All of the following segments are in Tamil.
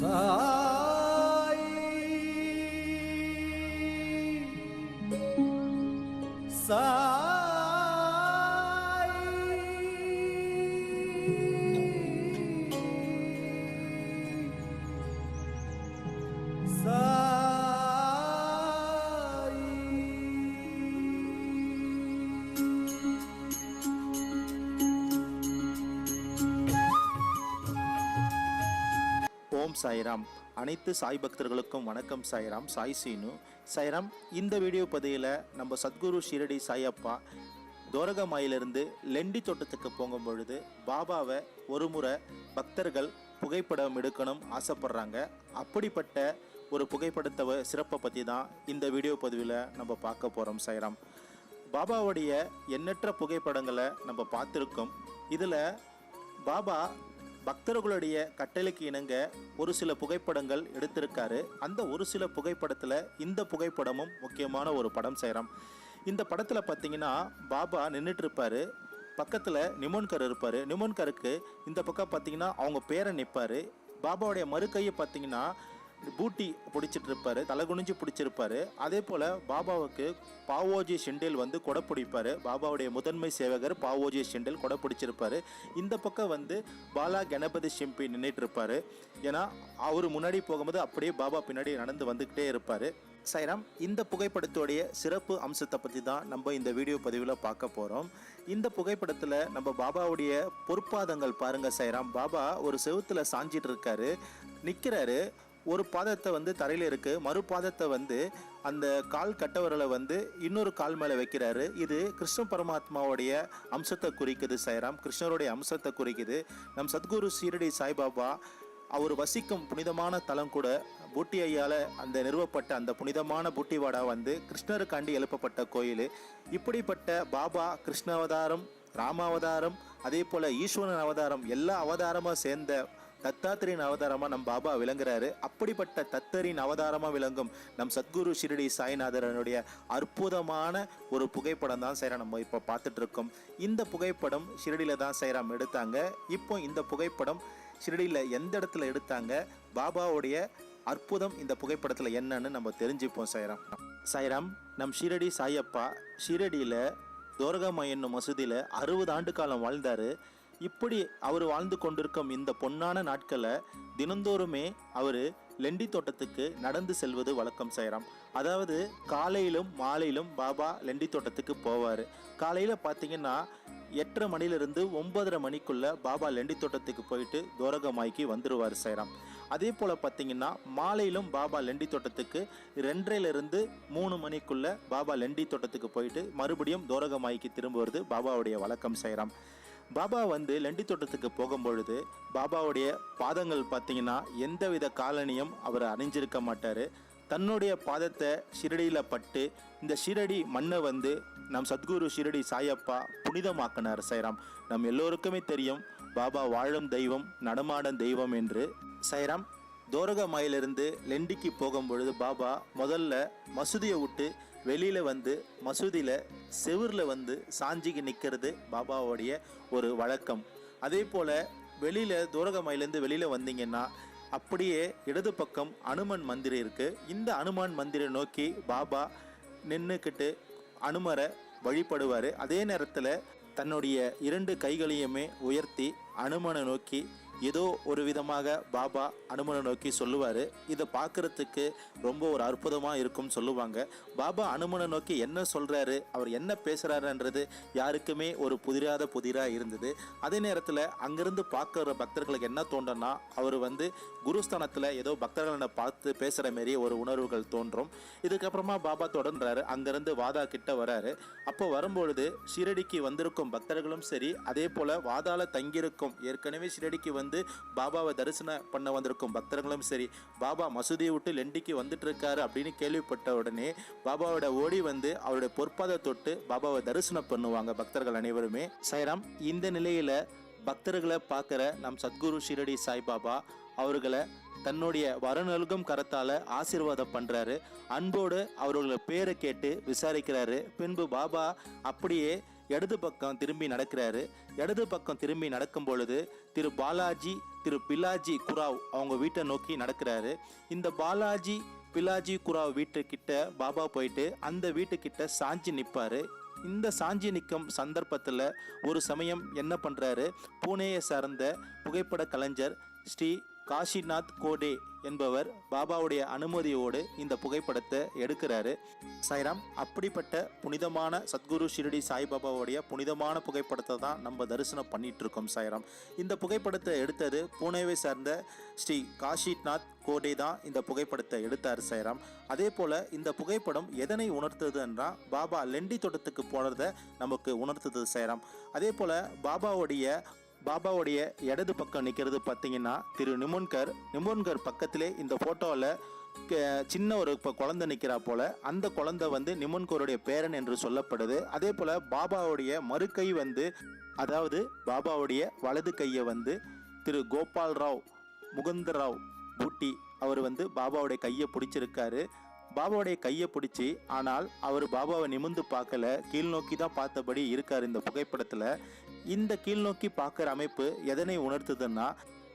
சாய் ஓம் சாய்ராம். அனைத்து சாய் பக்தர்களுக்கும் வணக்கம் சாய்ராம். சாய் சீனு. சாய்ராம் இந்த வீடியோ பதிவில் நம்ம சத்குரு ஷிரடி சாயப்பா தோரகமாயிலிருந்து லெண்டி தோட்டத்துக்கு போகும் பொழுது பாபாவை ஒரு முறை பக்தர்கள் புகைப்படம் எடுக்கணும் ஆசைப்படுறாங்க. அப்படிப்பட்ட ஒரு புகைப்படத்தை சிறப்பை பற்றி தான் இந்த வீடியோ பதிவில் நம்ம பார்க்க போகிறோம் சாய்ராம். பாபாவுடைய எண்ணற்ற புகைப்படங்களை நம்ம பார்த்துருக்கோம். இதில் பாபா பக்தர்களுடைய கட்டளைக்கு இணங்க ஒரு சில புகைப்படங்கள் எடுத்திருக்காரு. அந்த ஒரு சில புகைப்படத்தில் இந்த புகைப்படமும் முக்கியமான ஒரு படம் செய்கிறோம் இந்த படத்தில் பார்த்தீங்கன்னா பாபா நின்றுட்டுருப்பார் பக்கத்தில் நிமோன்கர் இருப்பார். நிமோன்கருக்கு இந்த பக்கம் பார்த்தீங்கன்னா அவங்க பேரை நிற்பார் பாபாவுடைய மறு கையை பார்த்தீங்கன்னா பூட்டி பிடிச்சிட்டு இருப்பாரு தலை குனிஞ்சு பிடிச்சிருப்பாரு. அதே போல் பாபாவுக்கு பாவோஜி ஷிண்டேல் வந்து கொடை பிடிப்பாரு. பாபாவுடைய முதன்மை சேவகர் பாவோஜி ஷிண்டேல் கொடை பிடிச்சிருப்பாரு. இந்த பக்கம் வந்து பாலா கணபதி ஷிம்பி நின்றுட்டு இருப்பாரு ஏன்னா அவர் முன்னாடி போகும்போது அப்படியே பாபா பின்னாடி நடந்து வந்துக்கிட்டே இருப்பார். சைராம் இந்த புகைப்படத்துடைய சிறப்பு அம்சத்தை பற்றி தான் நம்ம இந்த வீடியோ பதிவில் பார்க்க போகிறோம் இந்த புகைப்படத்தில் நம்ம பாபாவுடைய பொற்பாதங்கள் பாருங்கள் சைராம். பாபா ஒரு செவுத்துல சாஞ்சிட்டு இருக்காரு நிற்கிறாரு ஒரு பாதத்தை வந்து தரையில் இருக்குது மறு பாதத்தை வந்து அந்த கால் கட்டவரலை வந்து இன்னொரு கால் மேலே வைக்கிறாரு. இது கிருஷ்ண பரமாத்மாவுடைய அம்சத்தை குறிக்குது சைராம் கிருஷ்ணருடைய அம்சத்தை குறிக்குது. நம் சத்குரு சீரடி சாய்பாபா அவர் வசிக்கும் புனிதமான தலம் கூட பூட்டி ஐயால் அந்த நிறுவப்பட்ட அந்த புனிதமான பூட்டிவாடா வந்து கிருஷ்ணருக்காண்டி எழுப்பப்பட்ட கோயில். இப்படிப்பட்ட பாபா கிருஷ்ண அவதாரம் ராமாவதாரம் அதே போல் ஈஸ்வரன் அவதாரம் எல்லா அவதாரமும் சேர்ந்த தத்தாத்திரியின் அவதாரமாக நம் பாபா விளங்குறாரு. அப்படிப்பட்ட தத்தரின் அவதாரமாக விளங்கும் நம் சத்குரு ஷிரடி சாய்நாதரனுடைய அற்புதமான ஒரு புகைப்படம் தான் சைரா நம்ம இப்போ பார்த்துட்டு இருக்கோம் இந்த புகைப்படம் ஷிரடியில தான் சைராம் எடுத்தாங்க. இப்போ இந்த புகைப்படம் ஷிரடியில் எந்த இடத்துல எடுத்தாங்க? பாபாவுடைய அற்புதம் இந்த புகைப்படத்தில் என்னன்னு நம்ம தெரிஞ்சுப்போம் சைராம் சாய்ராம் நம் ஷிரடி சாயப்பா ஷிரடியில் தோரகம்மா என்னும் மசூதியில் அறுபது ஆண்டு காலம் வாழ்ந்தார். இப்படி அவர் வாழ்ந்து கொண்டிருக்கும் இந்த பொன்னான நாட்களை தினந்தோறுமே அவர் லெண்டி தோட்டத்துக்கு நடந்து செல்வது வழக்கம் செய்கிறாம் அதாவது காலையிலும் மாலையிலும் பாபா லெண்டி தோட்டத்துக்கு போவார். காலையில் பார்த்தீங்கன்னா எட்டரை மணிலிருந்து ஒன்பதரை மணிக்குள்ளே பாபா லெண்டி தோட்டத்துக்கு போயிட்டு தோரகமாய்க்கு வந்துடுவார் சைராம் அதே போல் பார்த்தீங்கன்னா மாலையிலும் பாபா லெண்டி தோட்டத்துக்கு ரெண்டரைலேருந்து மூணு மணிக்குள்ளே பாபா லெண்டி தோட்டத்துக்கு போயிட்டு மறுபடியும் தோரகமாய்க்கு திரும்புவது பாபாவுடைய வழக்கம் செய்கிறான் பாபா வந்து லண்டி தோட்டத்துக்கு போகும்பொழுது பாபாவுடைய பாதங்கள் பார்த்தீங்கன்னா எந்தவித காலனியும் அவர் அணிஞ்சிருக்க மாட்டார். தன்னுடைய பாதத்தை ஷிரடியில் பட்டு இந்த ஷிரடி மண்ணை வந்து நம் சத்குரு ஷிரடி சாயப்பா புனிதமாக்கினார் சைராம். நம் எல்லோருக்குமே தெரியும் பாபா வாழும் தெய்வம் நடமாடும் தெய்வம் என்று. சைராம் தோரகமாயிலிருந்து லெண்டிக்கு போகும்பொழுது பாபா முதல்ல மசூதியை விட்டு வெளியில் வந்து மசூதியில் செவுரில் வந்து சாஞ்சிக்கு நிற்கிறது பாபாவுடைய ஒரு வழக்கம். அதே போல் வெளியில் தோரகமாயிலேருந்து வெளியில் வந்தீங்கன்னா அப்படியே இடது பக்கம் அனுமன் மந்திரம் இருக்குது இந்த அனுமான் மந்திரை நோக்கி பாபா நின்றுக்கிட்டு அனுமரை வழிபடுவார். அதே நேரத்தில் தன்னுடைய இரண்டு கைகளையுமே உயர்த்தி அனுமனை நோக்கி ஏதோ ஒரு விதமாக பாபா அனுமனை நோக்கி சொல்லுவார். இதை பார்க்குறதுக்கு ரொம்ப ஒரு அற்புதமாக இருக்கும்னு சொல்லுவாங்க. பாபா அனுமனை நோக்கி என்ன சொல்கிறாரு அவர் என்ன பேசுகிறாருன்றது யாருக்குமே ஒரு புதிராத புதிராக இருந்தது. அதே நேரத்தில் அங்கேருந்து பார்க்குற பக்தர்களுக்கு என்ன தோன்றனா அவர் வந்து குருஸ்தானத்தில் ஏதோ பக்தர்களை பார்த்து பேசுகிற மாரி ஒரு உணர்வுகள் தோன்றும். இதுக்கப்புறமா பாபா தொடர்றாரு. அங்கேருந்து வாதா கிட்ட வராரு. அப்போ வரும்பொழுது ஷிரடிக்கு வந்திருக்கும் பக்தர்களும் சரி அதே போல் வாதாவில் தங்கியிருக்கும் ஏற்கனவே ஷிரடிக்கு வந்து வந்து பாபாவை தரிசனம் பண்ண வந்திருக்கும் பக்தர்களும் சரி பாபா மசூதியை விட்டு லெண்டிக்கு வந்துட்டு இருக்காரு அப்படின்னு கேள்விப்பட்ட உடனே பாபாவோட ஓடி வந்து அவருடைய பொற்பாதை தொட்டு பாபாவை தரிசனம் பண்ணுவாங்க பக்தர்கள் அனைவருமே. சைராம் இந்த நிலையில பக்தர்களை பார்க்குற நம் சத்குரு ஷிரடி சாய்பாபா அவர்களை தன்னுடைய வரநல்கும் கரத்தால் ஆசீர்வாதம் பண்ணுறாரு அன்போடு அவர்களோட பேரை கேட்டு விசாரிக்கிறாரு. பின்பு பாபா அப்படியே இடது பக்கம் திரும்பி நடக்கிறாரு. இடது பக்கம் திரும்பி நடக்கும் பொழுது திரு பாலாஜி திரு பிலாஜி குராவ் அவங்க வீட்டை நோக்கி நடக்கிறாரு. இந்த பாலாஜி பிலாஜி குராவ் வீட்டுக்கிட்ட பாபா போயிட்டு அந்த வீட்டுக்கிட்ட சாஞ்சி நிற்பாரு இந்த சாஞ்சி நிற்கும் சந்தர்ப்பத்தில் ஒரு சமயம் என்ன பண்ணுறாரு பூனேயை சார்ந்த புகைப்பட கலைஞர் ஸ்ரீ காஷிநாத் கோடே என்பவர் பாபாவுடைய அனுமதியோடு இந்த புகைப்படத்தை எடுக்கிறாரு. சாய்ராம் அப்படிப்பட்ட புனிதமான சத்குரு ஷிரடி சாய்பாபாவுடைய புனிதமான புகைப்படத்தை தான் நம்ம தரிசனம் பண்ணிட்டு இருக்கோம் சாய்ராம். இந்த புகைப்படத்தை எடுத்தது பூனேவை சார்ந்த ஸ்ரீ காஷிநாத் கோடே தான் இந்த புகைப்படத்தை எடுத்தார் சாய்ராம். அதே போல் இந்த புகைப்படம் எதனை உணர்த்துதுன்றா பாபா லெண்டி தோட்டத்துக்கு போனதை நமக்கு உணர்த்தது சாய்ராம். அதே போல் பாபாவுடைய பாபாவுடைய இடது பக்கம் நிற்கிறது பார்த்தீங்கன்னா திரு நிமோன்கர். நிமோன்கர் பக்கத்திலே இந்த ஃபோட்டோவில் சின்ன ஒரு இப்போ குழந்தை நிற்கிறா போல அந்த குழந்தை வந்து நிமோன்கருடைய பேரன் என்று சொல்லப்படுது. அதே போல் பாபாவுடைய மறுக்கை வந்து அதாவது பாபாவுடைய வலது கையை வந்து திரு கோபால் ராவ் முகுந்தர் ராவ் பூட்டி அவர் வந்து பாபாவுடைய கையை பிடிச்சிருக்காரு. பாபாவுடைய கையை பிடிச்சி ஆனால் அவர் பாபாவை நிமிர்ந்து பார்க்கல. கீழ்நோக்கி தான் பார்த்தபடி இருக்கார் இந்த புகைப்படத்தில். இந்த கீழ்நோக்கி பார்க்குற அமைப்பு எதனை உணர்த்துதுன்னா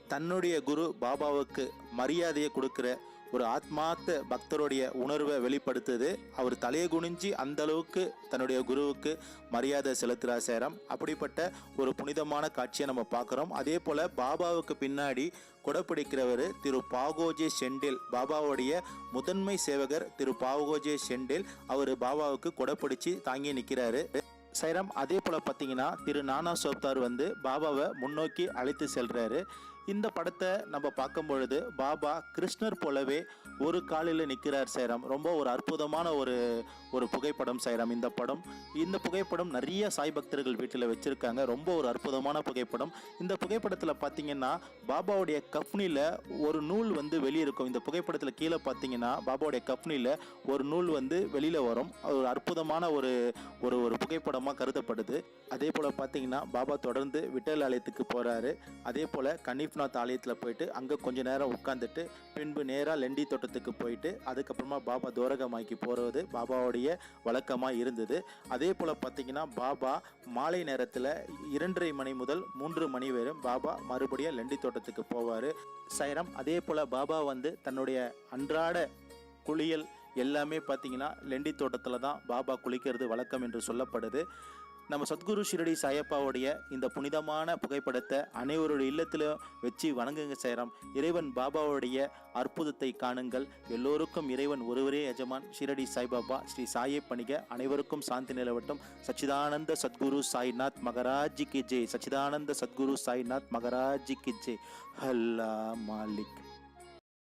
தன்னுடைய குரு பாபாவுக்கு மரியாதையை கொடுக்குற ஒரு ஆத்மார்த்த பக்தருடைய உணர்வை வெளிப்படுத்துது. அவர் தலையை குனிஞ்சி அந்த அளவுக்கு தன்னுடைய குருவுக்கு மரியாதை செலுத்துகிறா சேரம். அப்படிப்பட்ட ஒரு புனிதமான காட்சியை நம்ம பார்க்குறோம். அதே போல் பாபாவுக்கு பின்னாடி கொடைப்பிடிக்கிறவர் திரு பாகோஜே செண்டில். பாபாவுடைய முதன்மை சேவகர் திரு பாகோஜே செண்டில். அவர் பாபாவுக்கு கொடைப்பிடிச்சு தாங்கி நிற்கிறாரு சைரம் அதே போல் பார்த்தீங்கன்னா திரு நானா சோப்தார் வந்து பாபாவை முன்னோக்கி அழைத்து செல்கிறாரு இந்த படத்தை நம்ம பார்க்கும் பொழுது பாபா கிருஷ்ணர் போலவே ஒரு காலில் நிற்கிறார் சேரம். ரொம்ப ஒரு அற்புதமான ஒரு ஒரு புகைப்படம் சேரம் இந்த படம். இந்த புகைப்படம் நிறைய சாய் பக்தர்கள் வீட்டில் வச்சுருக்காங்க. ரொம்ப ஒரு அற்புதமான புகைப்படம். இந்த புகைப்படத்தில் பார்த்தீங்கன்னா பாபாவுடைய கஃப்னியில் ஒரு நூல் வந்து வெளியே இருக்கும். இந்த புகைப்படத்தில் கீழே பார்த்தீங்கன்னா பாபாவுடைய கஃப்னியில் ஒரு நூல் வந்து வெளியில் வரும். ஒரு அற்புதமான ஒரு ஒரு ஒரு புகைப்படமாக கருதப்படுது. அதே போல் பார்த்தீங்கன்னா பாபா தொடர்ந்து விட்டல் ஆலயத்துக்கு போகிறாரு அதே போல் கனீஃப்நாத் ஆலயத்தில் போயிட்டு அங்கே கொஞ்சம் நேரம் உட்காந்துட்டு பின்பு நேராக லெண்டி தோட்டத்துக்கு போயிட்டு அதுக்கப்புறமா பாபா தோரகமாக்கி போகிறது பாபாவுடைய வழக்கமாக இருந்தது. அதே போல் பார்த்தீங்கன்னா பாபா மாலை நேரத்தில் இரண்டரை மணி முதல் மூன்று மணி வரை பாபா மறுபடியும் லெண்டி தோட்டத்துக்கு போவார். சைரம் அதே போல் பாபா வந்து தன்னுடைய அன்றாட குளியல் எல்லாமே பார்த்தீங்கன்னா லெண்டி தோட்டத்தில் தான் பாபா குளிக்கிறது வழக்கம் என்று சொல்லப்படுது. நம்ம சத்குரு ஷிரடி சாயப்பாவுடைய இந்த புனிதமான புகைப்படத்தை அனைவருடைய இல்லத்திலும் வச்சு வணங்குங்க சேரம். இறைவன் பாபாவுடைய அற்புதத்தை காணுங்கள். எல்லோருக்கும் இறைவன் ஒருவரே எஜமான் ஷிரடி சாய்பாபா. ஸ்ரீ சாயை பணிக அனைவருக்கும் சாந்தி நிலவட்டும். சச்சிதானந்த சத்குரு சாய்நாத் மகராஜி கி ஜெய். சச்சிதானந்த சத்குரு சாய்நாத் மகராஜி கி ஜெய். ஹல்லா மாலிக்.